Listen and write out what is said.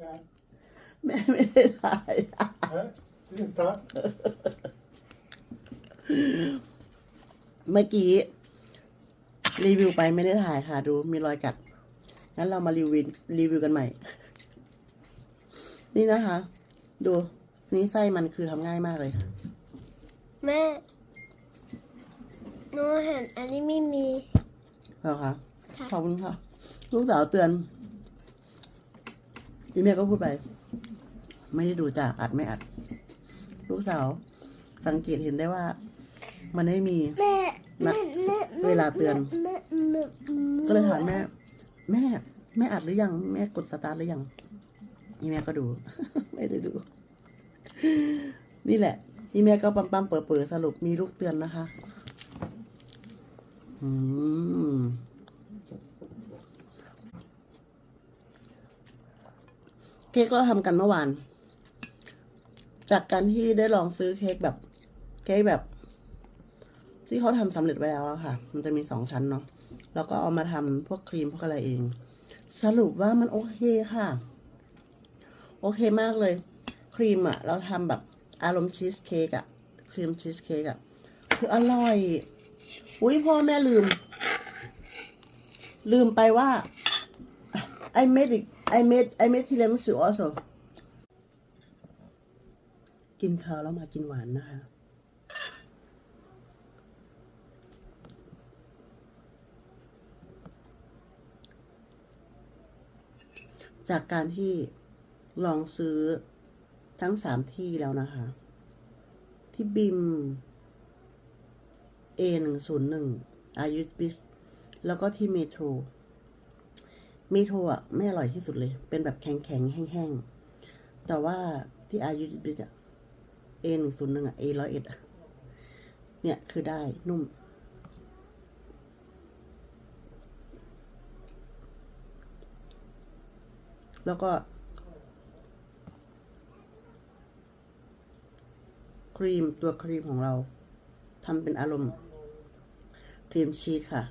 Yeah. แม่ไม่ได้ถ่าย Huh? Didn't start. เมื่อกี้ รีวิวไปไม่ได้ถ่ายค่ะดูมีรอยกัด งั้นเรามารีวิวรีวิวกันใหม่ นี่นะคะ ดู นี่ไส้มันคือทำง่ายมากเลย แม่หนูเห็นอันนี้ไม่มีเหรอคะค่ะ ขอบคุณค่ะ ลูกสาวเตือนอีเมลก็พูดไป ไม่ได้ดูจากอัดไม่อัด ลูกสาว สังเกตเห็นได้ว่า มันไม่มี แม่นะแม่แม่เวลาเตือน แม่แม่ก็เลยถามแม่ แม่ แม่อัดหรือยัง แม่กดสตาร์ทหรือยังอีแม่ก็ดู ไม่ได้ดู นี่แหละอีแม่ก็ปั๊มปั๊มเปิดเปิดสรุปมีลูกเตือนนะคะ อืม ค้กเราทำกันเมื่อวาน จากการที่ได้ลองซื้อเค้กแบบเค้กแบบ ที่เขาทำสำเร็จไว้แล้วอะค่ะ มันจะมีสองชั้นเนาะแล้วก็เอามาทำพวกครีมพวกอะไรเอง สรุปว่ามันโอเคค่ะ โอเคมากเลย ครีมอะเราทำแบบอารมณ์ชีสเค้กอะครีมชีสเค้กอะคืออร่อย อุ้ยพ่อแม่ลืม ลืมไปว่า I made it I made I made tiramisu also กินข้าวแล้วมากินหวานนะคะ จากการที่ลองซื้อทั้งสามที่แล้วนะคะ ที่บิม A หนึ่งศูนย์หนึ่งอายุบิสแล้วก็ที่เมโทร มโทรอะไม่อร่อยที่สุดเลย เป็นแบบแข็งแข็งแห้งๆ แต่ว่าที่อายุบิสอะ A หนึ่งศูนย์หนึ่งอะ A ร้อยเอ็ดอะ เนี่ยคือได้นุ่ม แล้วก็ครีมตัวครีมของเราทำเป็นอารมณ์ครีมชีสค่ะ